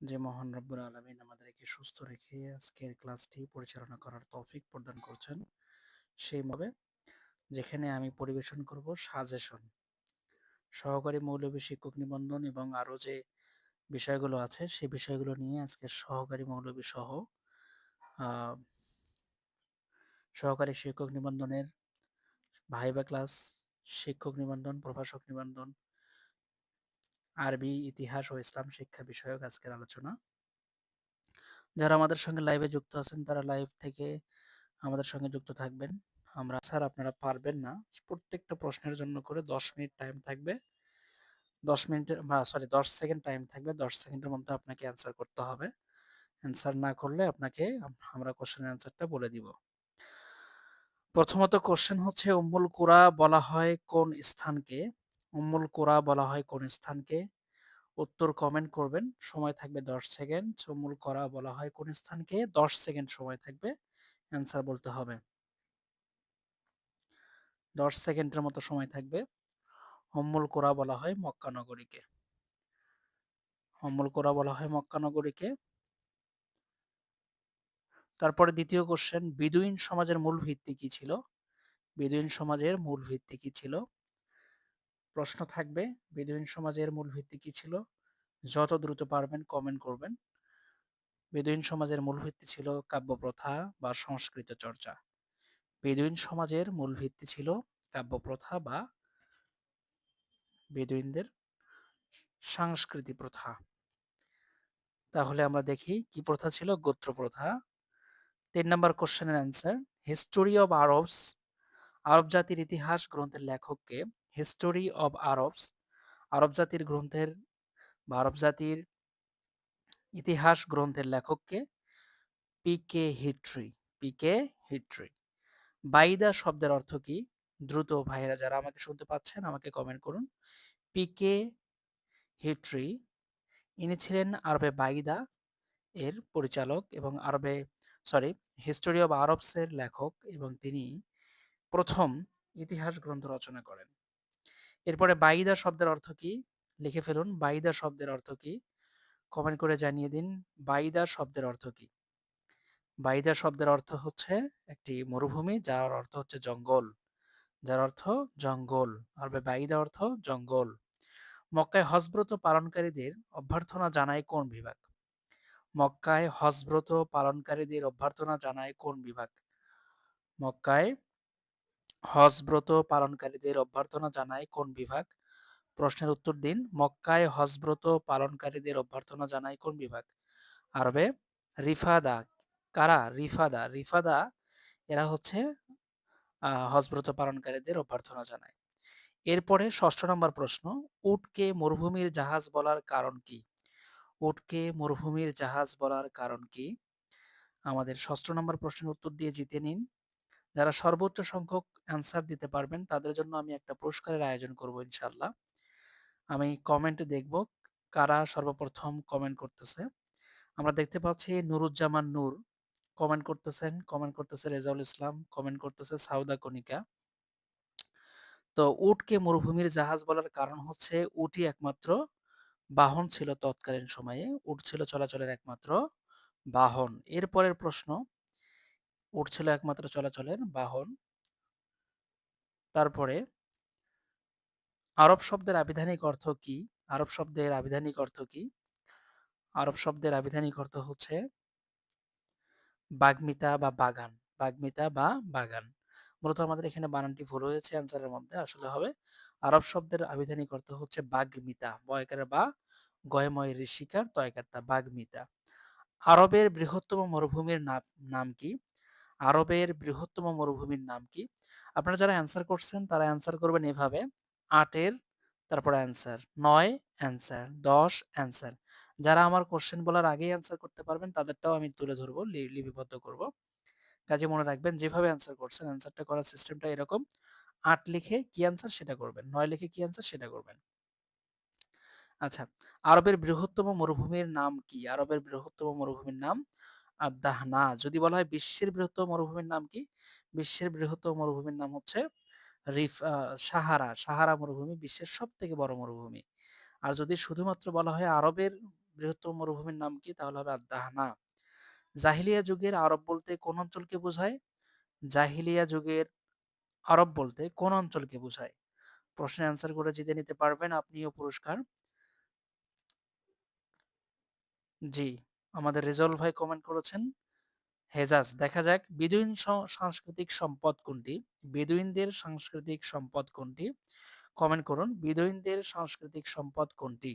যে মহান রব্বুল আলমিন আমাদেরকে সুস্থ রেখে আজকের ক্লাসটি পরিচালনা করার তৌফিক প্রদান করছেন। সেইভাবে যেখানে আমি পরিবেশন করব সাজেশন। সহকারী মৌলবী শিক্ষক নিবন্ধন এবং আরও যে বিষয়গুলো আছে সেই বিষয়গুলো নিয়ে আজকে সহকারী মৌলবী সহ সহকারী শিক্ষক নিবন্ধনের ভাইবা ক্লাস, শিক্ষক নিবন্ধন, প্রভাষক নিবন্ধন আরবি ইতিহাস ও ইসলাম শিক্ষা বিষয়ক আজকের আলোচনা। যারা আমাদের সঙ্গে লাইভে যুক্ত আছেন, তারা লাইভ থেকে আমাদের সঙ্গে যুক্ত থাকবেন। আমরা স্যার আপনারা পারবেন না। প্রত্যেকটা প্রশ্নের জন্য করে দশ মিনিট টাইম থাকবে। দশ মিনিটের, বা সরি দশ সেকেন্ড টাইম থাকবে। দশ সেকেন্ডের মধ্যে আপনাকে অ্যান্সার করতে হবে। অ্যান্সার না করলে আপনাকে আমরা কোশ্চেন অ্যান্সারটা বলে দিব। প্রথমত কোশ্চেন হচ্ছে, উম্মুল কুরা বলা হয় কোন স্থানকে? উম্মুল কোরা বলা হয় কোন স্থানকে। উত্তর কমেন্ট করবেন, সময় থাকবে দশ সেকেন্ড। উম্মুল কোরা বলা হয় কোন স্থানকে, দশ সেকেন্ড সময় থাকবে অ্যান্সার বলতে হবে। দশ সেকেন্ডের মতো সময় থাকবে। উম্মুল কোরা বলা হয় মক্কা নগরীকে। কোরা বলা হয় মক্কা নগরীকে। তারপরে দ্বিতীয় কোশ্চেন বিদুইন সমাজের মূল ভিত্তি কি ছিল? বিদুইন সমাজের মূল ভিত্তি কি ছিল? প্রশ্ন থাকবে বেদুইন সমাজের মূল ভিত্তি কি ছিল? যত দ্রুত পারবেন কমেন্ট করবেন। বেদুইন সমাজের মূল ভিত্তি ছিল কাব্য প্রথা বা সংস্কৃত চর্চা। বেদুইন সমাজের মূল ভিত্তি ছিল কাব্য প্রথা বা বেদুইনদের সাংস্কৃতিক প্রথা। তাহলে আমরা দেখি কি প্রথা ছিল? গোত্র প্রথা। তিন নম্বর কোশ্চেনের অ্যান্সার হিস্টোরি অব আরবস আরব জাতির ইতিহাস গ্রন্থের লেখককে হিস্টোরি অব আরবস আরব জাতির গ্রন্থের বা আরব জাতির ইতিহাস গ্রন্থের লেখককে পি কে হিট্রি পি কে হিট্রি বাইদা শব্দের অর্থ কি? দ্রুত ভাইয়েরা যারা আমাকে শুনতে পাচ্ছেন, আমাকে কমেন্ট করুন। পি কে হিট্রি ইনি ছিলেন আরবে বাইদা এর পরিচালক এবং আরবে সরি হিস্টোরি অব আরবসের লেখক এবং তিনি প্রথম ইতিহাস গ্রন্থ রচনা করেন। এরপরে বাইদা শব্দের অর্থ কি? লিখে ফেলুন বাইদা শব্দের অর্থ কি? কমেন্ট করে জানিয়ে দিন বাইদা শব্দের অর্থ কি? বাইদা শব্দের অর্থ হচ্ছে একটি মরুভূমি, যার অর্থ হচ্ছে জঙ্গল। যার অর্থ জঙ্গল, আর বাইদা অর্থ জঙ্গল। মক্কায় হজব্রত পালনকারীদের অভ্যর্থনা জানায় কোন বিভাগ? মক্কায় হজব্রত পালনকারীদের অভ্যর্থনা জানায় কোন বিভাগ? মক্কায় হজব্রত পালনকারীদের অভ্যর্থনা জানায় কোন বিভাগ? প্রশ্নের উত্তর দিন, মক্কায় হজব্রত পালনকারীদের অভ্যর্থনা জানায় কোন বিভাগ? আরবে, রিফাদা, কারা? রিফাদা রিফাদা এরা হচ্ছে হজব্রত পালনকারীদের অভ্যর্থনা জানায়। এরপরে ষষ্ঠ নম্বর প্রশ্ন, উটকে মরুভূমির জাহাজ বলার কারণ কি? উটকে মরুভূমির জাহাজ বলার কারণ কি? আমাদের ষষ্ঠ নম্বর প্রশ্নের উত্তর দিয়ে জিতে নিন। যারা সর্বোচ্চ সংখ্যক অ্যান্সার দিতে পারবেন, তাদের জন্য আমি একটা পুরস্কারের আয়োজন করব ইনশাল্লাহ। আমি কমেন্টে দেখব কারা সর্বপ্রথম কমেন্ট করতেছে। আমরা দেখতে পাচ্ছি নুরুজ্জামান নূর কমেন্ট করতেছেন কমেন্ট করতেছে রেজাউল ইসলাম কমেন্ট করতেছে সাউদা কনিকা তো উটকে মরুভূমির জাহাজ বলার কারণ হচ্ছে উটি একমাত্র বাহন ছিল তৎকালীন সময়ে, উট ছিল চলাচলের একমাত্র বাহন। এরপরের প্রশ্ন উট ছিল একমাত্র চলাচলের বাহন। তারপরে আরব শব্দের আবিধানিক অর্থ কি? আরব শব্দের আবিধানিক অর্থ কি? আরব শব্দের আবিধানিক অর্থ হচ্ছে বাগ্মিতা বা বাগান। বাগ্মিতা বা বাগান। মূলত আমাদের এখানে বানানটি ভুল হয়েছে অ্যান্সারের মধ্যে আসলে হবে। আরব শব্দের আবিধানিক অর্থ হচ্ছে বাগ্মিতা। বয়কার বা গয়ময় ঋষিকার তয়কার্তা বাগ্মিতা। আরবের বৃহত্তম মরুভূমির নাম কি? আরবের বৃহত্তম মরুভূমির নাম কি? আপনারা যারা অ্যান্সার করছেন, তারা অ্যান্সার করবেন এভাবে। আটের, তারপর অ্যান্সার নয় অ্যান্সার দশ অ্যান্সার যারা আমার কোশ্চেন বলার আগেই অ্যান্সার করতে পারবেন, তাদেরটাও আমি তুলে ধরবো লিপিবদ্ধ করব। কাজে মনে রাখবেন, যেভাবে অ্যান্সার করছেন অ্যান্সারটা করার সিস্টেমটা এরকম। আট লিখে কি অ্যান্সার সেটা করবেন। নয় লিখে কি অ্যান্সার সেটা করবেন। আচ্ছা আরবের বৃহত্তম মরুভূমির নাম কি? আরবের বৃহত্তম মরুভূমির নাম আদাহনা যদি বলা হয় বিশ্বের বৃহত্তম মরুভূমির নাম কি? বিশ্বের বৃহত্তম মরুভূমির নাম হচ্ছে রিফ সাহারা। সাহারা মরুভূমি বিশ্বের সব থেকে বড় মরুভূমি। আর যদি শুধুমাত্র বলা হয় আরবের বৃহত্তম মরুভূমির নাম কি, তাহলে হবে আদাহানা জাহিলিয়া যুগের আরব বলতে কোন অঞ্চলকে বোঝায়? জাহিলিয়া যুগের আরব বলতে কোন অঞ্চলকে বোঝায়? প্রশ্নের অ্যান্সার করে জিতে নিতে পারবেন আপনিও পুরস্কার। জি। আমাদের রেজাউল ভাই কমেন্ট করেছেন, হেজাজ, দেখা যাক বেদুইন সাংস্কৃতিক সম্পদ কোনটি? বেদুইনদের সাংস্কৃতিক সম্পদ কোনটি? কমেন্ট করুন, বেদুইনদের সাংস্কৃতিক সম্পদ কোনটি?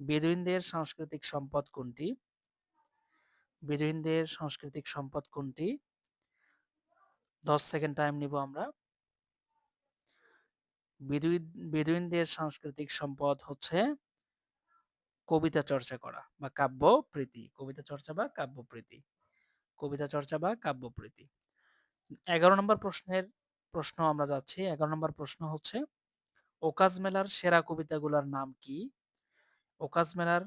বেদুইনদের সাংস্কৃতিক সম্পদ কোনটি? বেদুইনদের সাংস্কৃতিক সম্পদ কোনটি? দশ সেকেন্ড টাইম নিব আমরা। বেদুইন, বেদুইনদের সাংস্কৃতিক সম্পদ হচ্ছে কবিতা চর্চা করা বা কাব্যপ্রীতি কবিতা চর্চা বা কাব্যপ্রীতি কবিতা চর্চা বা কাব্যপ্রীতি এগারো নম্বর প্রশ্নের প্রশ্ন আমরা যাচ্ছি। এগারো নম্বর প্রশ্ন হচ্ছে, ওকাজ মেলার সেরা কবিতাগুলোর নাম কি? ওকাজ মেলার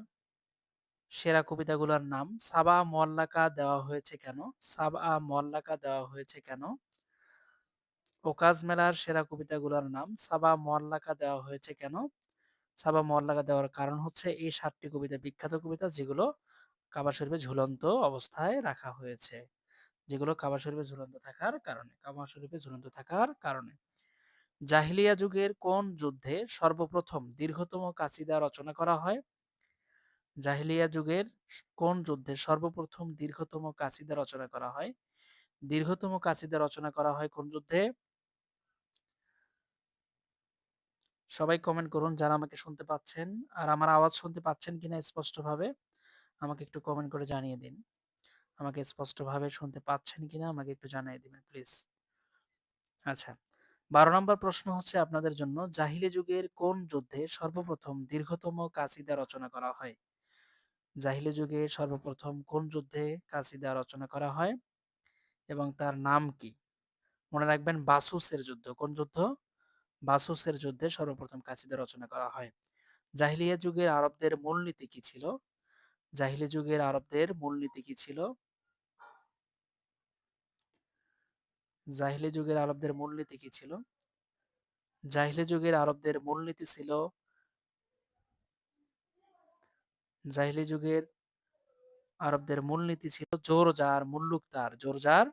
সেরা কবিতাগুলোর নাম, সাবা মল্লাকা দেওয়া হয়েছে কেন? সাবা মল্লাকা দেওয়া হয়েছে কেন? ওকাজ মেলার সেরা কবিতাগুলোর নাম, সাবা মল্লাকা দেওয়া হয়েছে কেন? সাবা মল্লাকা দেওয়ার কারণ হচ্ছে এই সাতটি কবিতা, বিখ্যাত কবিতা যেগুলো কাবা শরীফে ঝুলন্ত অবস্থায় রাখা হয়েছে। যেগুলো কাবা শরীফে ঝুলন্ত থাকার কারণে কাবা শরীফে ঝুলন্ত থাকার কারণে। জাহিলিয়া যুগের কোন যুদ্ধে সর্বপ্রথম দীর্ঘতম কাসিদা রচনা করা হয়? জাহিলিয়া যুগের কোন যুদ্ধে সর্বপ্রথম দীর্ঘতম কাসিদা রচনা করা হয়? দীর্ঘতম কাসিদা রচনা করা হয় কোন যুদ্ধে? সবাই কমেন্ট করুন যারা আমাকে শুনতে পাচ্ছেন। আর আমার আওয়াজ শুনতে পাচ্ছেন কিনা স্পষ্টভাবে আমাকে একটু কমেন্ট করে জানিয়ে দিন। আমাকে স্পষ্টভাবে শুনতে পাচ্ছেন কিনা আমাকে একটু জানিয়ে দিবেন প্লিজ আচ্ছা বারো নম্বর প্রশ্ন হচ্ছে আপনাদের জন্য, জাহিলি যুগের কোন যুদ্ধে সর্বপ্রথম দীর্ঘতম কাসিদা রচনা করা হয়? জাহিলি যুগে সর্বপ্রথম কোন যুদ্ধে কাসিদা রচনা করা হয়? এবং তার নাম কি? মনে রাখবেন বাসুসের যুদ্ধ, কোন যুদ্ধ? বাসুসের যুদ্ধে সর্বপ্রথম কাসিদা রচনা করা হয়। জাহিলিয়া যুগের আরবদের মূলনীতি কি ছিল? জাহিলি যুগের আরবদের মূলনীতি কি ছিল? জাহিলি যুগের আরবদের মূলনীতি কি ছিল? জাহিলি যুগের আরবদের মূলনীতি ছিল জাহিলি যুগের আরবদের মূলনীতি ছিল জোর যার মুল্লুক তার, জোর যার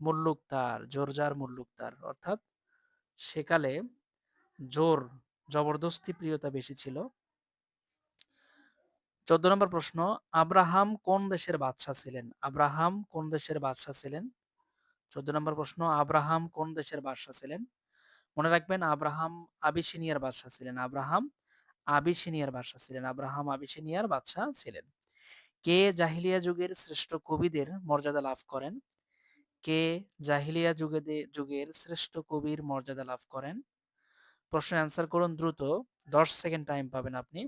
মুল্লুক তার, জোর যার মুল্লুক তার। অর্থাৎ সেকালে জোর, জবরদস্তি প্রিয়তা বেশি ছিল। চোদ্দ নম্বর প্রশ্ন, আব্রাহাম কোন দেশের বাদশাহ ছিলেন? আব্রাহাম কোন দেশের বাদশাহ ছিলেন? চোদ্দ নম্বর প্রশ্ন, আব্রাহাম কোন দেশের বাদশাহ ছিলেন? মনে রাখবেন, আব্রাহাম আবিসিনিয়ার বাদশাহ ছিলেন। আব্রাহাম আবিসিনিয়ার বাদশাহ ছিলেন। আব্রাহাম আবিসিনিয়ার বাদশাহ ছিলেন। কে জাহিলিয়া যুগের শ্রেষ্ঠ কবিদের মর্যাদা লাভ করেন? কে জাহিলিয়া যুগে যুগের শ্রেষ্ঠ কবির মর্যাদা লাভ করেন? প্রশ্নের অ্যান্সার করুন দ্রুত। দশ সেকেন্ড টাইম পাবেন আপনি।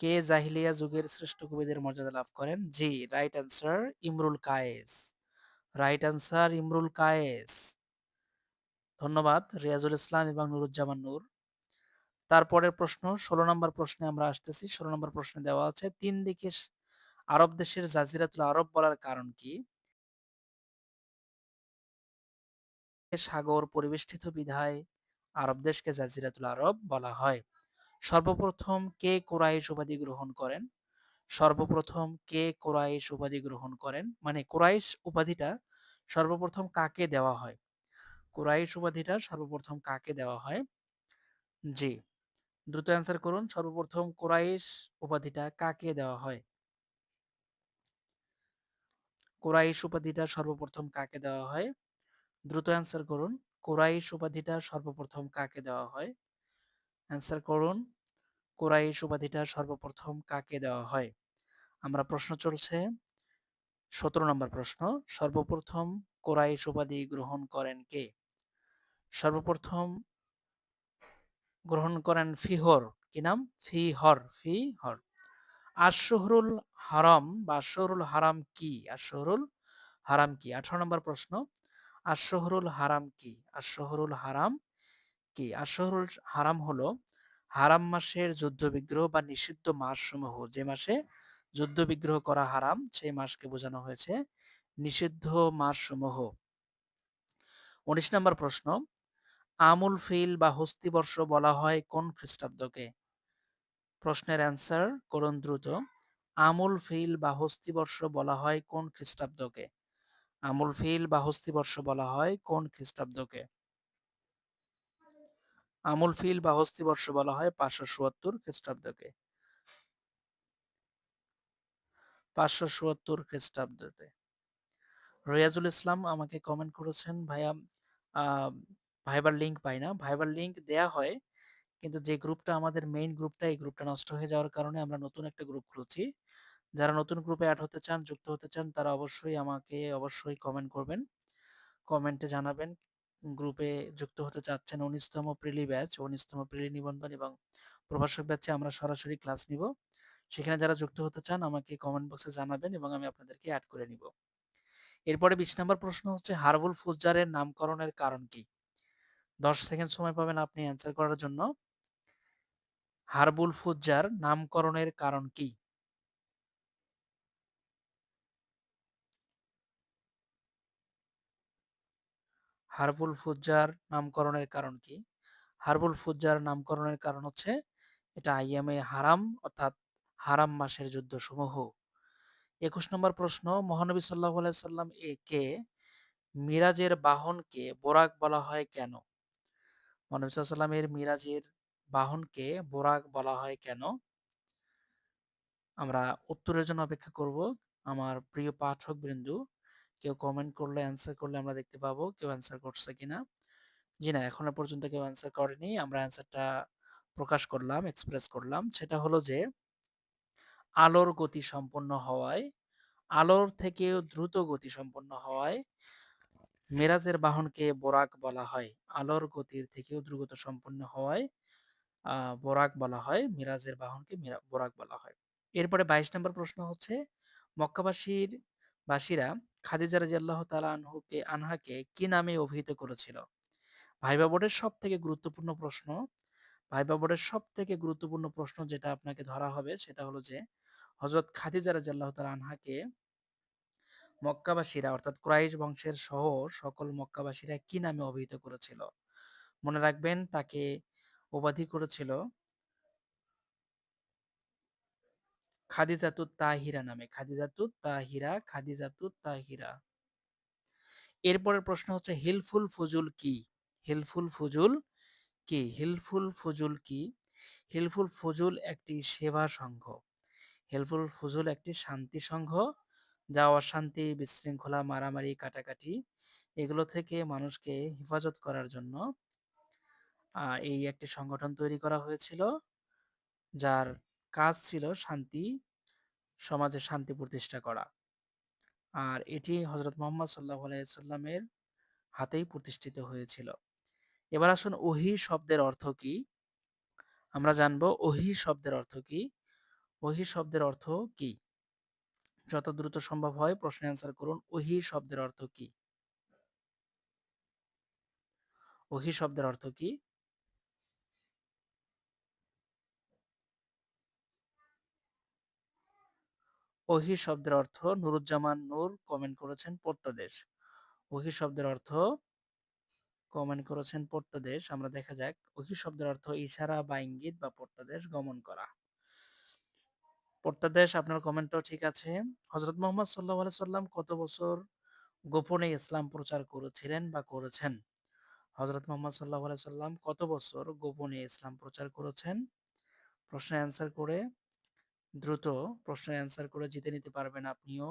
কে জাহিলিয়া যুগের শ্রেষ্ঠ কবিদের মর্যাদা লাভ করেন? জি right answer Imrul Kayes. Right answer Imrul Kayes. ধন্যবাদ, রিয়াজুল ইসলাম এবং নুরুজ্জামান নূর। তারপরের প্রশ্ন, ষোলো নম্বর প্রশ্নে আমরা আসতেছি। ষোলো নম্বর প্রশ্নে দেওয়া আছে, তিন দিকে আরব দেশের জাজিরাতুল আরব বলার কারণ কি? সাগর পরিবেষ্টিত বিধায় আরব দেশকে জাজিরাতুল আরব বলা হয়। সর্বপ্রথম কে কোরাইশ উপাধি গ্রহণ করেন? সর্বপ্রথম কে কোরাইশ উপাধি গ্রহণ করেন? মানে কোরাইশ উপাধিটা সর্বপ্রথম কাকে দেওয়া হয়? কোরাইশ উপাধিটা সর্বপ্রথম কাকে দেওয়া হয়? জি, দ্রুত অ্যান্সার করুন। সর্বপ্রথম কোরাইশ উপাধিটা কাকে দেওয়া হয়? কোরাইশ উপাধিটা সর্বপ্রথম কাকে দেওয়া হয়? দ্রুত অ্যান্সার করুন। কোরাইশ উপাধিটা সর্বপ্রথম কাকে দেওয়া হয়? অ্যান্সার করুন। কোরাইশ উপাধিটা সর্বপ্রথম কাকে দেওয়া হয়? আমরা প্রশ্ন চলছে। সতেরো নম্বর প্রশ্ন, সর্বপ্রথম কোরাইশ উপাধি গ্রহণ করেন কে? সর্বপ্রথম গ্রহণ করেন ফিহর। কি নাম? ফিহর ফিহর। আশহরুল হারাম বা আশহরুল হারাম কি? আশহরুল হারাম কি? আঠারো নম্বর প্রশ্ন আশহরুল হারাম কি? আশহরুল হারাম কি? আশহরুল হারাম হলো হারাম মাসের যুদ্ধ বিগ্রহ বা নিষিদ্ধ মাস সমূহ যে মাসে যুদ্ধ বিগ্রহ করা হারাম, সেই মাসকে বোঝানো হয়েছে নিষিদ্ধ মাস সমূহ উনিশ নম্বর প্রশ্ন, আমুল ফিল বা হস্তিবর্ষ বলা হয় কোন খ্রিস্টাব্দকে? প্রশ্নের অ্যান্সার, করুন দ্রুত, আমুল ফিল বা হস্তিবর্ষ বলা হয় কোন খ্রিস্টাব্দকে? আমুল ফিল বা হস্তিবর্ষ বলা হয় কোন খ্রিস্টাব্দকে? আমুল ফিল বা হস্তিবর্ষ বলা হয় পাঁচশো চুয়াত্তর খ্রিস্টাব্দকে। পাঁচশো চুয়াত্তর খ্রিস্টাব্দতে। রিয়াজুল ইসলাম আমাকে কমেন্ট করেছেন, ভাইয়া ভাইবার লিঙ্ক পাই না। ভাইবার লিঙ্ক দেয়া হয়, কিন্তু যে গ্রুপটা আমাদের মেইন গ্রুপটা এই গ্রুপটা নষ্ট হয়ে যাওয়ার কারণে আমরা নতুন একটা গ্রুপ খুলছি। যারা নতুন গ্রুপে অ্যাড হতে চান, যুক্ত হতে চান, তারা অবশ্যই আমাকে অবশ্যই কমেন্ট করবেন। কমেন্টে জানাবেন গ্রুপে যুক্ত হতে চাচ্ছেন উনিশতম প্রিলি ব্যাচ উনিশতম প্রিলি নিবন্ধন এবং প্রভাষক ব্যাচে আমরা সরাসরি ক্লাস নিব। সেখানে যারা যুক্ত হতে চান, আমাকে কমেন্ট বক্সে জানাবেন এবং আমি আপনাদেরকে অ্যাড করে নিব। এরপরে বিশ নম্বর প্রশ্ন হচ্ছে, হারবুল ফুজারের নামকরণের কারণ কি? দশ সেকেন্ড সময় পাবেন আপনি অ্যান্সার করার জন্য। হারবুল ফুজ্জার নামকরণের কারণ কি? হারবুল ফুজ্জার নামকরণের কারণ কি? হারবুল ফুজ্জার নামকরণের কারণ হচ্ছে, এটা আইএমএ হারাম অর্থাৎ হারাম মাসের যুদ্ধ সমূহ একুশ নম্বর প্রশ্ন, মহানবী সাল্লাহ সাল্লাম এ কে? মিরাজের বাহনকে বোরাক বলা হয় কেন? মহানবী সাল্লামের মিরাজের বাহনকে বোরাক বলা হয় কেন? আমরা উত্তরের জন্য অপেক্ষা করব। আমার প্রিয় পাঠক বৃন্দু কেউ কমেন্ট করলে অ্যান্সার করলে আমরা দেখতে পাবো কেউ অ্যান্সার করছে কিনা। জি না, এখনও পর্যন্ত কেউ অ্যান্সার করেনি। আমরা অ্যান্সারটা প্রকাশ করলাম এক্সপ্রেস করলাম। সেটা হলো যে, আলোর গতি সম্পন্ন হওয়ায়, আলোর থেকেও দ্রুত গতি সম্পন্ন হওয়ায় মেরাজের বাহনকে বোরাক বলা হয়। আলোর গতির থেকেও দ্রুত সম্পন্ন হওয়ায় বোরাক বলা হয়, মিরাজের বাহনকে বোরাক বলা হয়। এরপরে বাইশ নম্বর প্রশ্ন হচ্ছে, মক্কাবাসীর, বাসীরা খাদিজা রাজিয়াল্লাহ তালা আনহুকে, আনহাকে কি নামে অভিহিত করেছিল? ভাইবা বোর্ডের সব থেকে গুরুত্বপূর্ণ প্রশ্ন, ভাইবা বোর্ডের সব থেকে গুরুত্বপূর্ণ প্রশ্ন যেটা আপনাকে ধরা হবে সেটা হলো যে হজরত খাদিজা রাজিয়াল্লাহ তালা আনহাকে মক্কাবাসীরা অর্থাৎ ক্রাইশ বংশের সহ সকল মক্কাবাসীরা কি নামে অভিহিত করেছিল? মনে রাখবেন তাকে উপাধি করেছিল খাদিজাতুত তাহিরা নামে। খাদিজাতুত তাহিরা খাদিজাতুত তাহিরা। এরপরের প্রশ্ন হচ্ছে, হিলফুল ফুজুল কি? হিলফুল ফুজুল কি? হিলফুল ফুজুল কি? হিলফুল ফুজুল একটি সেবা সংঘ। হেলফুল ফুজুল একটি শান্তি সংঘ। যা অশান্তি, বিশৃঙ্খলা, মারামারি, কাটাকাটি, এগুলো থেকে মানুষকে হেফাজত করার জন্য। এই একটি সংগঠন তৈরি করা হয়েছিল, যার কাজ ছিল শান্তি সমাজে শান্তি প্রতিষ্ঠা করা। আর এটি হজরত মোহাম্মদ সাল্লাহ আলাইসাল্লামের হাতেই প্রতিষ্ঠিত হয়েছিল। এবার আসুন ওহি শব্দের অর্থ কি? আমরা জানব ওহি শব্দের অর্থ কি? ওহি শব্দের অর্থ কি? যত দ্রুত সম্ভব হয় প্রশ্নে অ্যান্সার করুন, ওহি শব্দের অর্থ কি? ওহি শব্দের অর্থ কি? ওহি শব্দের অর্থ নুরুজ্জামান নূর কমেন্ট করেছেন পর্তাদেশ। ওহি শব্দের অর্থ কমেন্ট করেছেন পর্তাদেশ। আমরা দেখা যাক ওহি শব্দের অর্থ ইশারা বা ইঙ্গিত বা পর্তাদেশ গমন করা। পর্তাদেশ, আপনার কমেন্টও ঠিক আছে। হজরত মোহাম্মদ সাল্লাহ সাল্লাম কত বছর গোপনে ইসলাম প্রচার করেছিলেন বা করেছেন? হজরত মোহাম্মদ সাল্লাহ সাল্লাম কত বছর গোপনে ইসলাম প্রচার করেছেন? প্রশ্নের অ্যান্সার করে দ্রুত প্রশ্নের অ্যান্সার করে জিতে নিতে পারবেন আপনিও।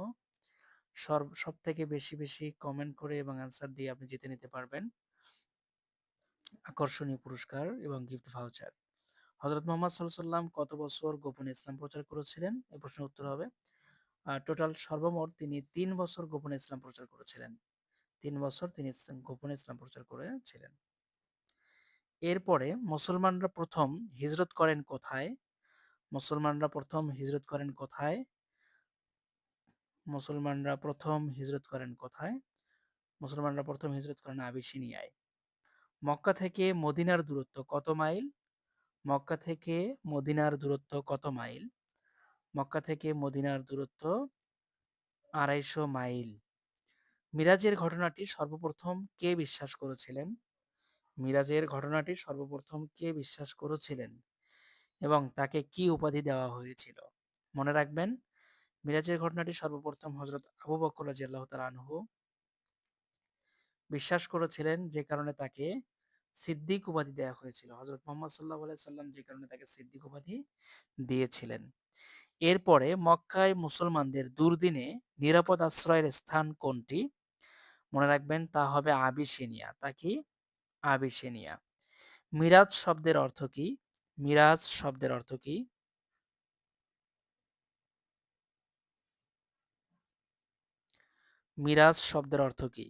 সব থেকে বেশি বেশি কমেন্ট করে এবং অ্যান্সার দিয়ে আপনি জিতে নিতে পারবেন। আকর্ষণীয় পুরস্কার এবং গিফট ভাউচার হজরত মোহাম্মদ সাল্লাম কত বছর গোপনে ইসলাম প্রচার করেছিলেন? এই প্রশ্নের উত্তর হবে টোটাল সর্বমোট তিনি তিন বছর গোপনে ইসলাম প্রচার করেছিলেন। তিন বছর তিনি গোপনে ইসলাম প্রচার করেছিলেন। এরপরে মুসলমানরা প্রথম হিজরত করেন কোথায়? মুসলমানরা প্রথম হিজরত করেন কোথায়? মুসলমানরা প্রথম হিজরত করেন কোথায়? মুসলমানরা প্রথম হিজরত করেন আবিসিনিয়ায়। মক্কা থেকে মদিনার দূরত্ব কত মাইল? মক্কা থেকে মদিনার দূরত্ব কত মাইল? মক্কা থেকে মদিনার দূরত্ব আড়াইশো মাইল। মিরাজের ঘটনাটি সর্বপ্রথম কে বিশ্বাস করেছিলেন? মিরাজের ঘটনাটি সর্বপ্রথম কে বিশ্বাস করেছিলেন? এবং তাকে কি উপাধি দেওয়া হয়েছিল? মনে রাখবেন, মিরাজের ঘটনাটি সর্বপ্রথম হজরত আবু বকর রাজিয়াল্লাহ আনহু বিশ্বাস করেছিলেন যে কারণে তাকে সিদ্দিক উপাধি দেওয়া হয়েছিল। হজরত মোহাম্মদ সাল্লাহ সাল্লাম যে কারণে তাকে সিদ্দিক উপাধি দিয়েছিলেন। এরপরে মক্কায় মুসলমানদের দুর্দিনে নিরাপদ আশ্রয়ের স্থান কোনটি? মনে রাখবেন, তা হবে আবিসিনিয়া। তা কি? আবিসিনিয়া। মিরাজ শব্দের অর্থ কি? মিরাজ শব্দের অর্থ কি? মিরাজ শব্দের অর্থ কি?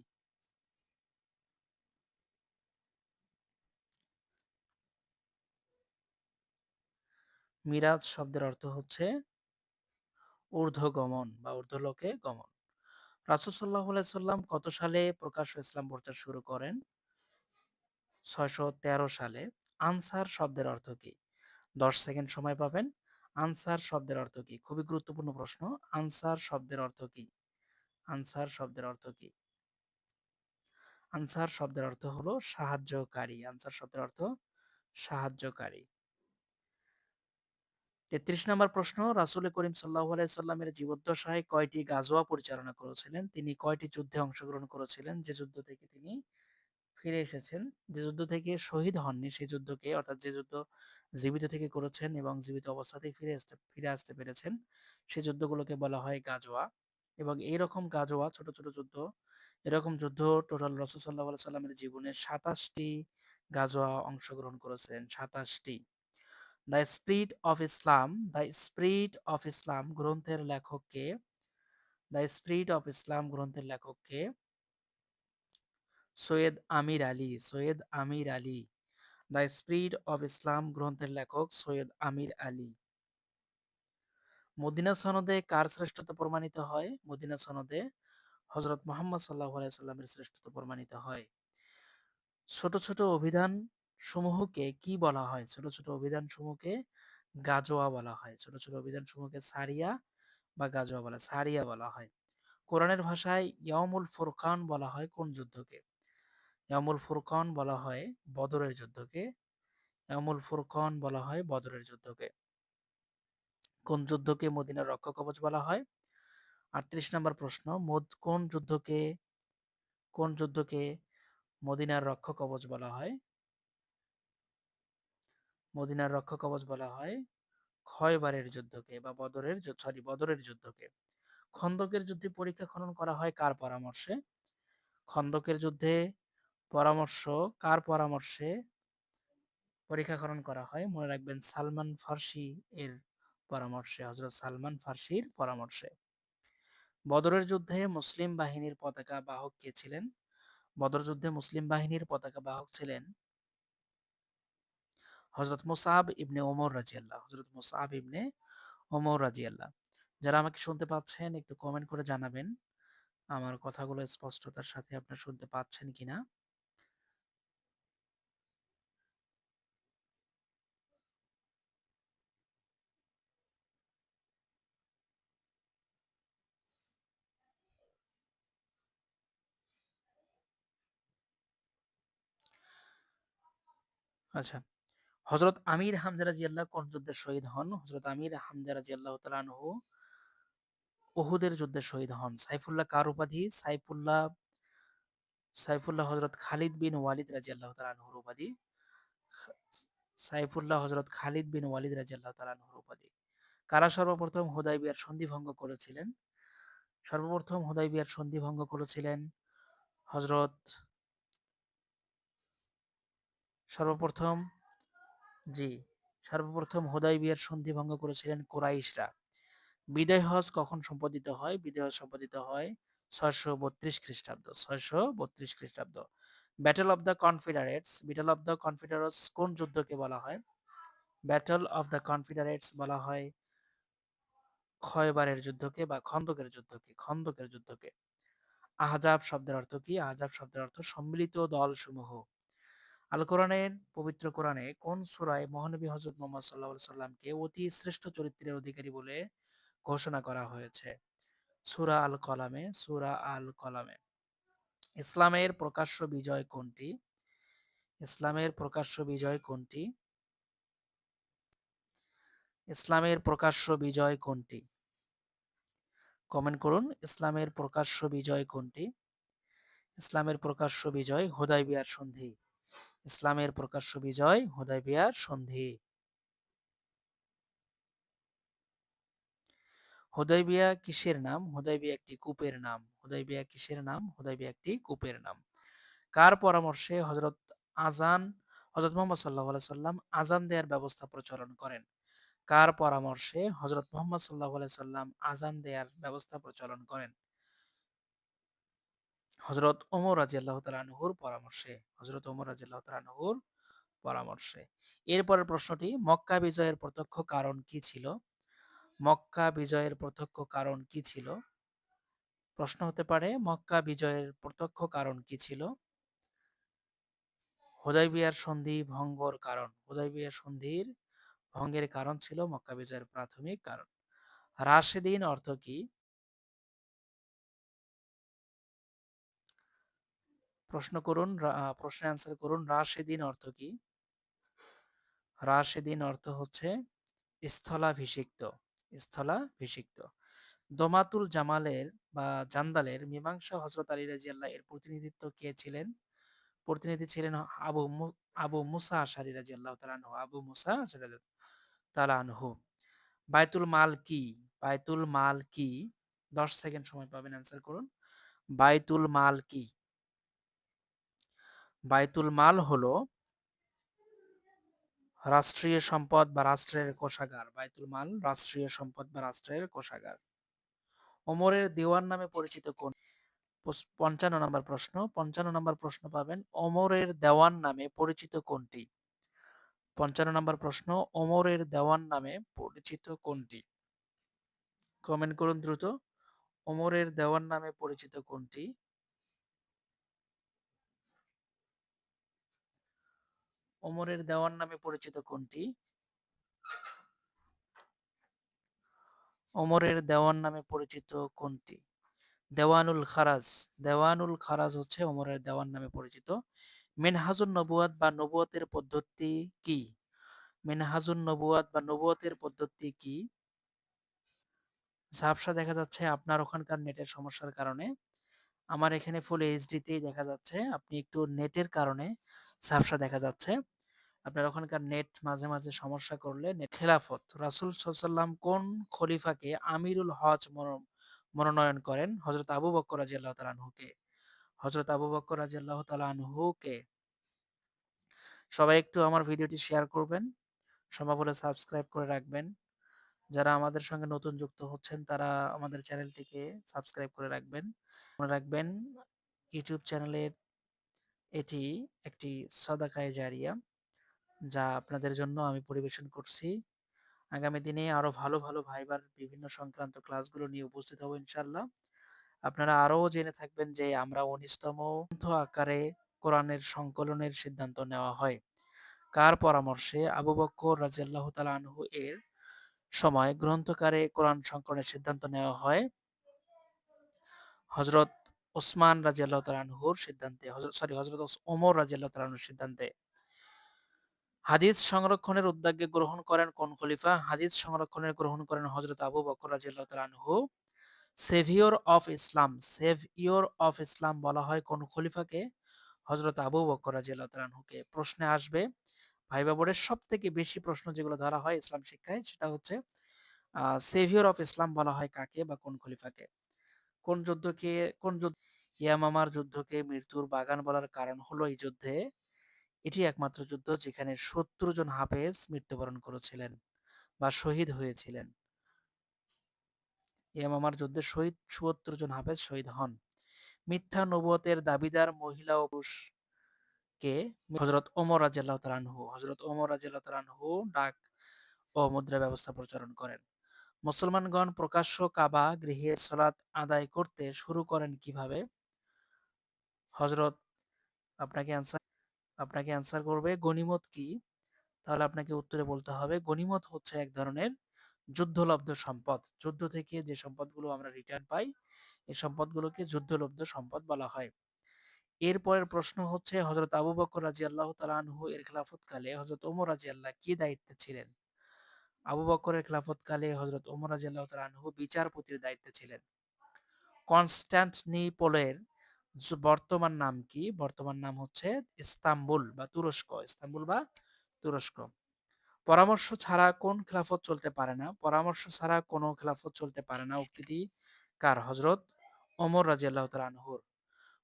মিরাজ শব্দের অর্থ হচ্ছে ঊর্ধ্বগমন বা ঊর্ধ্বলোকে গমন। রাসুসাল্লাহ সাল্লাম কত সালে প্রকাশ্য ইসলাম প্রচার শুরু করেন? ছয়শো তেরো সালে। আনসার শব্দের অর্থ কি? দশ সেকেন্ড সময় পাবেন। আনসার শব্দের অর্থ কি? খুবই গুরুত্বপূর্ণ প্রশ্ন। আনসার শব্দের অর্থ কি? আনসার শব্দের অর্থ কি? আনসার শব্দের অর্থ হলো সাহায্যকারী। আনসার শব্দের অর্থ সাহায্যকারী। তেত্রিশ নম্বর প্রশ্ন, রাসুল করিম সাল্লাহ সাল্লামের জীবদ্দশায় কয়টি গাজোয়া পরিচালনা করেছিলেন? তিনি কয়টি যুদ্ধে অংশগ্রহণ করেছিলেন? যে যুদ্ধ থেকে তিনি ফিরে এসেছেন। যে যুদ্ধ থেকে শহীদ হননি সেই যুদ্ধকে, অর্থাৎ যে যুদ্ধ জীবিত থেকে করেছেন এবং জীবিত অবস্থাতেই ফিরে আসতে ফিরে আসতে পেরেছেন সেই যুদ্ধগুলোকে বলা হয় গাজোয়া। এবং এইরকম গাজোয়া, ছোট ছোট যুদ্ধ, এরকম যুদ্ধ টোটাল রসুল সাল্লাহ সাল্লামের জীবনে সাতাশটি গাজোয়া অংশগ্রহণ করেছেন, সাতাশটি। The spirit of Islam the spirit of Islam গ্রন্থের লেখককে দ্য স্পিরিট অফ ইসলাম গ্রন্থের লেখককে Syed Amir Ali, Syed Amir Ali, the spirit of Islam গ্রন্থের লেখক সৈয়দ আমির আলী। মদিনা সনদে কার শ্রেষ্ঠত্ব প্রমাণিত হয়? মদিনা সনদে হজরত মোহাম্মদ সাল্লাহ সাল্লামের শ্রেষ্ঠত্ব প্রমাণিত হয়। ছোট ছোট অভিধান সমূহকে কি বলা হয়? ছোট ছোট অভিধান সমূহকে গাজোয়া বলা হয়। ছোট ছোট অভিধান সমূহকে সারিয়া বা গাজোয়া বলা, সারিয়া বলা হয়। কোরআনের ভাষায় ইয়ামুল ফুরকান বলা হয় কোন যুদ্ধকে? ইয়ামুল ফুরকান বলা হয় বদরের যুদ্ধকে। ইয়ামুল ফুরকান বলা হয় বদরের যুদ্ধকে। কোন যুদ্ধকে মদিনার রক্ষা কবচ বলা হয়? আটত্রিশ নম্বর প্রশ্ন কোন যুদ্ধকে কোন যুদ্ধকে মদিনার রক্ষা কবচ বলা হয়? মদিনার রক্ষা কবচ বলা হয় ক্ষয়বারের যুদ্ধকে বা বদরের সরি বদরের যুদ্ধকে। খন্দকের যুদ্ধে পরীক্ষা খনন করা হয় কার পরামর্শে? খন্দকের যুদ্ধে পরামর্শ, কার পরামর্শে পরীক্ষাকরণ করা হয়? মনে রাখবেন সালমান ফার্সি এর পরামর্শে হজরত সালমান ফার্সির পরামর্শে। বদরের যুদ্ধে মুসলিম বাহিনীর পতাকা বাহক কে ছিলেন? বদর যুদ্ধে মুসলিম বাহিনীর পতাকা বাহক ছিলেন হজরত মুসাব ইবনে ওমর রাজি আল্লাহ হজরত মুসাব ইবনে ওমর রাজি আল্লাহ যারা আমাকে শুনতে পাচ্ছেন, একটু কমেন্ট করে জানাবেন। আমার কথাগুলো স্পষ্টতার সাথে আপনারা শুনতে পাচ্ছেন কিনা? আচ্ছা। হজরত আমির হামজা রাজিয়াল্লাহ কোন যুদ্ধে শহীদ হন। হজরত আমির হামজা রাজিয়াল্লাহ তালানহু ওহুদের যুদ্ধে শহীদ হন। সাইফুল্লাহ কার উপাধি? সাইফুল্লাহ সাইফুল্লাহ হজরত খালিদ বিন ওয়ালিদ রাজিয়াল্লাহ তালানহুর উপাধি। সাইফুল্লাহ হজরত খালিদ বিন ওয়ালিদ রাজিয়াল্লাহ তালানহুর উপাধি। কারা সর্বপ্রথম হুদাইবিয়ার সন্ধি ভঙ্গ করেছিলেন? সর্বপ্রথম হুদাইবিয়ার সন্ধি ভঙ্গ করেছিলেন হজরত সর্বপ্রথম, জি, সর্বপ্রথম হুদাইবিয়ার সন্ধি ভঙ্গ করেছিলেন কোরাইশরা। বিদায় হজ কখন সম্পাদিত হয়? বিদায় হজ সম্পাদিত হয় ছয়শো বত্রিশ খ্রিস্টাব্দ, ছয়শো বত্রিশ খ্রিস্টাব্দ। Battle of the confederates battle of the confederates কোন যুদ্ধকে বলা হয়? ব্যাটল অফ দ্য কনফিডারেটস বলা হয় ক্ষয়বারের যুদ্ধকে বা খন্দকের যুদ্ধকে খন্দকের যুদ্ধকে। আহজাব শব্দের অর্থ কি? আহজাব শব্দের অর্থ সম্মিলিত দল সমূহ আল কোরআনের পবিত্র কোরআনে কোন সুরায় মহানবী হজরত মোহাম্মদ সাল্লাহ সাল্লামকে অতি শ্রেষ্ঠ চরিত্রের অধিকারী বলে ঘোষণা করা হয়েছে? সুরা আল কলামে, সুরা আল কলামে। ইসলামের প্রকাশ্য বিজয় কোনটি? ইসলামের প্রকাশ্য বিজয় কোনটি? ইসলামের প্রকাশ্য বিজয় কোনটি? কমেন্ট করুন, ইসলামের প্রকাশ্য বিজয় কোনটি? ইসলামের প্রকাশ্য বিজয় হোদাই বিয়ার সন্ধি। ইসলামের প্রকাশ্য বিজয় বিয়ার সন্ধি। হুদাইবিয়া কিসের নাম? হুদাইবিয়া একটি কূপের নাম। হুদাইবিয়া কিসের নাম? হুদাইবিয়া একটি কূপের নাম। কার পরামর্শে হজরত আজান হজরত মোহাম্মদ সাল্লাহ সাল্লাম আজান দেওয়ার ব্যবস্থা প্রচলন করেন? কার পরামর্শে হজরত মোহাম্মদ সাল্লাহ সাল্লাম আজান দেওয়ার ব্যবস্থা প্রচলন করেন? হজরত ওমর রাজিয়াল্লাহ তালানহুর পরামর্শে হজরত ওমর রাজিয়াল্লাহ তালানহুর পরামর্শে। এরপরের প্রশ্নটি, মক্কা বিজয়ের প্রত্যক্ষ কারণ কি ছিল? মক্কা বিজয়ের প্রত্যক্ষ কারণ কি ছিল? প্রশ্ন হতে পারে, মক্কা বিজয়ের প্রত্যক্ষ কারণ কি ছিল? হুদাইবিয়ার সন্ধি ভঙ্গর কারণ, হুদাইবিয়ার সন্ধির ভঙ্গের কারণ ছিল মক্কা বিজয়ের প্রাথমিক কারণ। রাশেদিন অর্থ কি? প্রশ্ন করুন প্রশ্ন অ্যান্সার করুন, রাশেদিন অর্থ কি? রাশেদিন অর্থ হচ্ছে স্থলাভিষিক্ত স্থলাভিষিক্ত। দমাতুল জামালের বা জান্দালের মীমাংসা হজরত আলী রাজিয়াল্লাহ এর প্রতিনিধিত্ব কে ছিলেন? প্রতিনিধি ছিলেন আবু আবু মুসা আশারি রাজিয়াল্লাহ তালানহু আবু মুসা আশারি তালানহু বাইতুল মাল কি? বাইতুল মাল কি? দশ সেকেন্ড সময় পাবেন অ্যান্সার করুন। বাইতুল মাল কি? বাইতুল মাল হলো রাষ্ট্রীয় সম্পদ বা রাষ্ট্রের কোষাগার। বাইতুল মাল রাষ্ট্রীয় সম্পদ বা রাষ্ট্রের কোষাগার। ওমরের দেওয়ান নামে পরিচিত কোন? পঞ্চান্ন নম্বর প্রশ্ন। পঞ্চান্ন নম্বর প্রশ্ন পাবেন, ওমরের দেওয়ান নামে পরিচিত কোনটি? পঞ্চান্ন নম্বর প্রশ্ন, ওমরের দেওয়ান নামে পরিচিত কোনটি? কমেন্ট করুন দ্রুত। ওমরের দেওয়ান নামে পরিচিত কোনটি? ওমরের দেওয়ান নামে পরিচিত কোনটি? ওমরের দেওয়ান নামে পরিচিত কোনটি? দেওয়ানুল খারাজ। দেওয়ানুল খারাজ হচ্ছে ওমরের দেওয়ান নামে পরিচিত। মিনহাজুন নবুয়াত বা নবুয়তের পদ্ধতি কি? মিনহাজুন নবুয়াত বা নবুয়তের পদ্ধতি কি? ঝাপসা দেখা যাচ্ছে আপনার ওখানকার নেটের সমস্যার কারণে। আমার এখানে ফুল এইচডিতেই দেখা যাচ্ছে। আপনি একটু নেটের কারণে ঝাপসা দেখা যাচ্ছে। আপনার ওখানকার নেট মাঝে মাঝে সমস্যা করলে খেলাফত। রাসুল সাল্লাম কোন খলিফাকে আমিরুল হজ মনোনয়ন করেন? হজরত আবু বক্কর রাজি আল্লাহ তালানহুকে হজরত আবু বক্কর রাজি আল্লাহ তালানহুকে সবাই একটু আমার ভিডিওটি শেয়ার করবেন সম্ভব হলে সাবস্ক্রাইব করে রাখবেন। যারা আমাদের সঙ্গে নতুন যুক্ত হচ্ছেন, তারা আমাদের চ্যানেলটিকে সাবস্ক্রাইব করে রাখবেন। মনে রাখবেন ইউটিউব চ্যানেলের এটি একটি সদাকায় জারিয়া। যা আপনাদের জন্য আমি পরিবেশন করছি। আগামী দিনে আরও ভালো ভালো ভাইবার বিভিন্ন সংক্রান্ত ক্লাসগুলো নিয়ে উপস্থিত হব ইনশাল্লাহ আপনারা আরও জেনে থাকবেন যে আমরা উনিশতম আকারে কোরআনের সংকলনের সিদ্ধান্ত নেওয়া হয়। কার পরামর্শে? আবু বক্কর রাজিয়াল্লাহ তালা আনহু এর সময় গ্রন্থকারে কোরআন সংকলনের সিদ্ধান্ত নেওয়া হয়। হজরত ওসমান রাজিয়াল্লাহ তালানহুর সিদ্ধান্তে সরি হজরত ওমর রাজিয়াল্লাহ তালানহুর সিদ্ধান্তে। হাদিস সংরক্ষণের উদ্যোগে গ্রহণ করেন কোন খলিফা? হাদিস সংরক্ষণের গ্রহণ করেন হজরত আবু বকর রাজিয়াল্লাহ তালানহু saviour of Islam, saviour of Islam বলা হয় কোন খলিফাকে? হজরত আবু বকর রাজিয়াল্লাহ তালানহুকে প্রশ্নে আসবে, ভাই বাবরের সব থেকে বেশি প্রশ্ন যেগুলো ধরা হয় ইসলাম শিক্ষায় সেটা হচ্ছে সেভিওর অফ ইসলাম বলা হয় কাকে বা কোন খলিফাকে? কোন যুদ্ধকে, কোন যুদ্ধ ইয়ামামার যুদ্ধকে মৃত্যুর বাগান বলার কারণ হলো এই যুদ্ধে এটি একমাত্র যুদ্ধ যেখানে সত্তর জন হাফেজ মৃত্যুবরণ করেছিলেন বা শহীদ হয়েছিলেন। ইয়ামামার যুদ্ধে শহীদ চুয়াত্তর জন হাফেজ শহীদ হন। মিথ্যা নবতের দাবিদার মহিলা ও পুরুষ কে হজরত ওমর রাজিয়াল্লাহ তালানহু হজরত ওমর রাজিয়াল্লাহ তালানহু ডাক ও মুদ্রা ব্যবস্থা প্রচলন করেন। মুসলমানগণ প্রকাশ্য কাবা গৃহে সলাৎ আদায় করতে শুরু করেন কীভাবে? হজরত আপনাকে অ্যান্সার আপনাকে অ্যান্সার করবে গনিমত কি? তাহলে আপনাকে উত্তরে বলতে হবে গনিমত হচ্ছে এক ধরনের যুদ্ধলব্ধ সম্পদ। যুদ্ধ থেকে যে সম্পদগুলো আমরা রিটার্ন পাই এই সম্পদগুলোকে যুদ্ধলব্ধ সম্পদ বলা হয়। এরপরের প্রশ্ন হচ্ছে হজরত আবু বকর রাজি আল্লাহ আনহু এর খেলাফতকালে হজরত ওমর রাজি আল্লাহ কি দায়িত্বে ছিলেন? আবু বকরের খেলাফতকালে হজরত ওমর রাজি আল্লাহ আনহু বিচারপতির দায়িত্বে ছিলেন। কনস্ট্যান্টনিপোলের বর্তমান নাম কি? বর্তমান নাম হচ্ছে ইস্তাম্বুল বা তুরস্ক। ইস্তাম্বুল বা তুরস্ক। পরামর্শ ছাড়া কোন খেলাফত চলতে পারে না? পরামর্শ ছাড়া কোনো খেলাফত চলতে পারে না। উক্তিটি কার? হজরত ওমর রাজি আল্লাহ তালা আনহুর।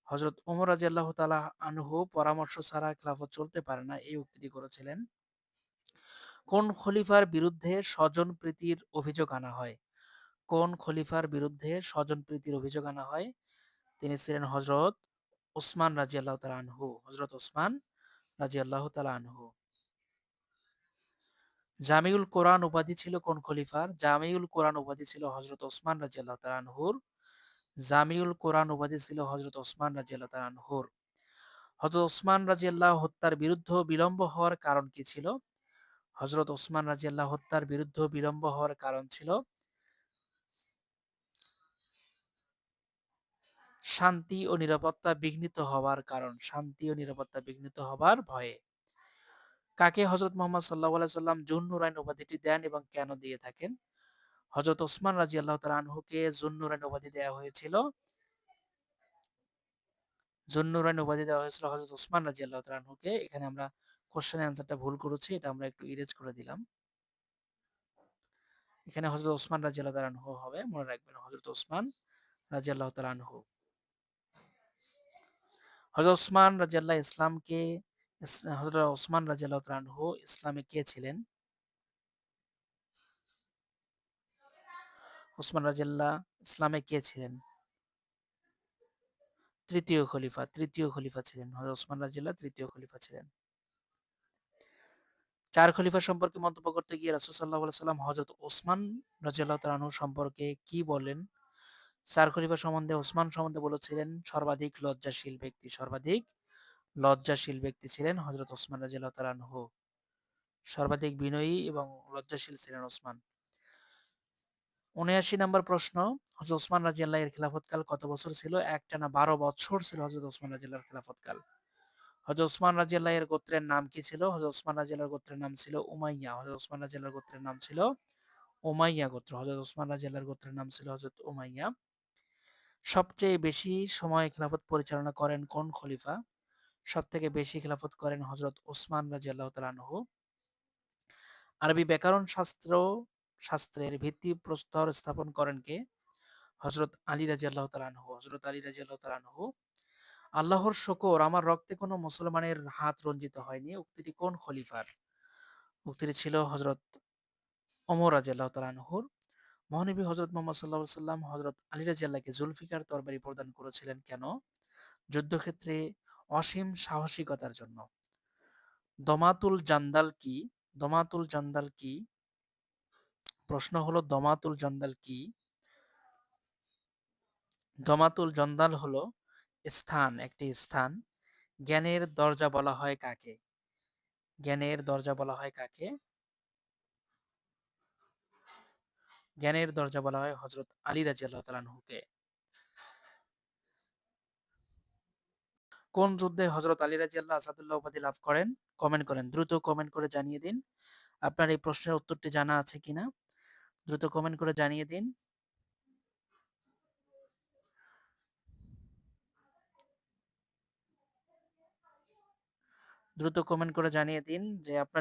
হজরত ওমর রাজি আল্লাহ তালা আনহু পরামর্শ ছাড়া খেলাফত চলতে পারে না। এই উক্তিটি করেছিলেন। কোন খলিফার বিরুদ্ধে স্বজন প্রীতির অভিযোগ আনা হয়? কোন খলিফার বিরুদ্ধে স্বজন প্রীতির অভিযোগ আনা হয়? তিনি ছিলেন হজরত ওসমান রাজি আল্লাহ তালা আনহু হজরত ওসমান রাজি আল্লাহ তালা আনহু। জামিউল কোরআন উপাধি ছিল কোন খলিফার? জামিউল কোরআন উপাধি ছিল হজরত ওসমান রাজি আল্লাহ তালা আনহুর। জামিউল কোরআন উপাধি ছিল হজরত ওসমান রাজি আল্লাহ তালা আনহুর। হজরত ওসমান রাজি আল্লাহ হত্যার বিরুদ্ধে বিলম্ব হওয়ার কারণ কি ছিল? হজরত ওসমান রাজি আল্লাহ হত্যার বিরুদ্ধে বিলম্ব হওয়ার কারণ ছিল শান্তি ও নিরাপত্তা বিঘ্নিত হওয়ার কারণ। শান্তি ও নিরাপত্তা বিঘ্নিত হবার ভয়ে। কাকে হজরত মোহাম্মদ সাল্লাহ সাল্লাম জুন্নুরাইন উপাধিটি দেন এবং কেন দিয়ে থাকেন? হজরত ওসমান রাজি আল্লাহ আনহুকে জুন্নুরাইন উপাধি দেওয়া হয়েছিল। জুন্নুরাইন উপাধি দেওয়া হয়েছিল হজরত ওসমান রাজি আল্লাহ আনহুকে। এখানে আমরা কোশ্চেনের অ্যান্সারটা ভুল করেছি, এটা আমরা একটু ইরেজ করে দিলাম। এখানে হজরত ওসমান রাজি আল্লাহ আনহু হবে, মনে রাখবেন হজরত ওসমান রাজি আল্লাহ আনহু। হজরত ওসমান রাজিয়াল্লাহ ইসলামকে হজরত ওসমান রাজিয়াল্লাহ আনহু ইসলামে কে ছিলেন? ওসমান রাজিয়াল্লাহ ইসলামে কে ছিলেন? তৃতীয় খলিফা তৃতীয় খলিফা ছিলেন। হজরত ওসমান রাজিয়াল্লাহ তৃতীয় খলিফা ছিলেন। চার খলিফা সম্পর্কে মন্তব্য করতে গিয়ে রাসুল সাল্লাহ সাল্লাম হজরত ওসমান রাজিয়াল্লাহ তালানহু সম্পর্কে কি বলেন? চার খলিফা সম্বন্ধে ওসমান সম্বন্ধে বলেছিলেন, সর্বাধিক লজ্জাশীল ব্যক্তি সর্বাধিক লজ্জাশীল ব্যক্তি ছিলেন হজরত ওসমান রাজিয়াল্লাহ তালানহু সর্বাধিক বিনয়ী এবং লজ্জাশীল ছিলেন ওসমান। উনআশি নম্বর প্রশ্ন হজরত ওসমান রাজিয়াল্লাহ এর খিলাফতকাল কত বছর ছিল? একটানা বারো বছর ছিল হজরত ওসমান রাজিয়াল্লাহর খিলাফতকাল। হজরত ওসমান রাজিয়াল্লাহ এর গোত্রের নাম কি ছিল? হজরত ওসমান রাজিয়াল্লাহর গোত্রের নাম ছিল উমাইয়া। হজরত ওসমান রাজিয়াল্লাহর গোত্রের নাম ছিল উমাইয়া গোত্র। হজরত ওসমান রাজিয়াল্লাহর গোত্রের নাম ছিল হজরত উমাইয়া। সবচেয়ে বেশি সময় খেলাফত পরিচালনা করেন কোন খলিফা? সব থেকে বেশি খেলাফত করেন হজরত ওসমান রাজিয়াল্লাহ তালানহু আরবি ব্যাকরণ শাস্ত্র, শাস্ত্রের ভিত্তি প্রস্তর স্থাপন করেন কে? হজরত আলী রাজি আল্লাহ তালানহু হজরত আলী রাজি আল্লাহ তালানহু আল্লাহর শকর, আমার রক্তে কোনো মুসলমানের হাত রঞ্জিত হয়নি। উক্তিটি কোন খলিফার? উক্তিটি ছিল হজরত অমর রাজি আল্লাহ তালানহুর মহানবী হজরত মোহাম্মদ সাল্লাহ সাল্লাম হজরত আলী রাজি আল্লাহকে জুলফিকার তরবারি প্রদান করেছিলেন কেন? যুদ্ধক্ষেত্রে অসীম সাহসিকতার জন্য। দমাতুল জান্দাল কি? দমাতুল জান্দাল কি? প্রশ্ন হলো, দমাতুল জন্দাল কি? দমাতুল জন্দাল হলো স্থান, একটি স্থান। জ্ঞানের দরজা বলা হয় কাকে? জ্ঞানের দরজা বলা হয় কাকে? জ্ঞানের দরজা বলা হয় হজরত আলী রাজি আল্লাহ তালানহুকে কোন যুদ্ধে হজরত আলী রাজি আল্লাহ আসাদুল্লাহ উপাধি লাভ করেন? কমেন্ট করেন। দ্রুত কমেন্ট করে জানিয়ে দিন। আপনার এই প্রশ্নের উত্তরটি জানা আছে কিনা? দ্রুত কমেন্ট করে জানিয়ে দিন। দ্রুত কমেন্ট করে জানিয়ে দিন যে আপনার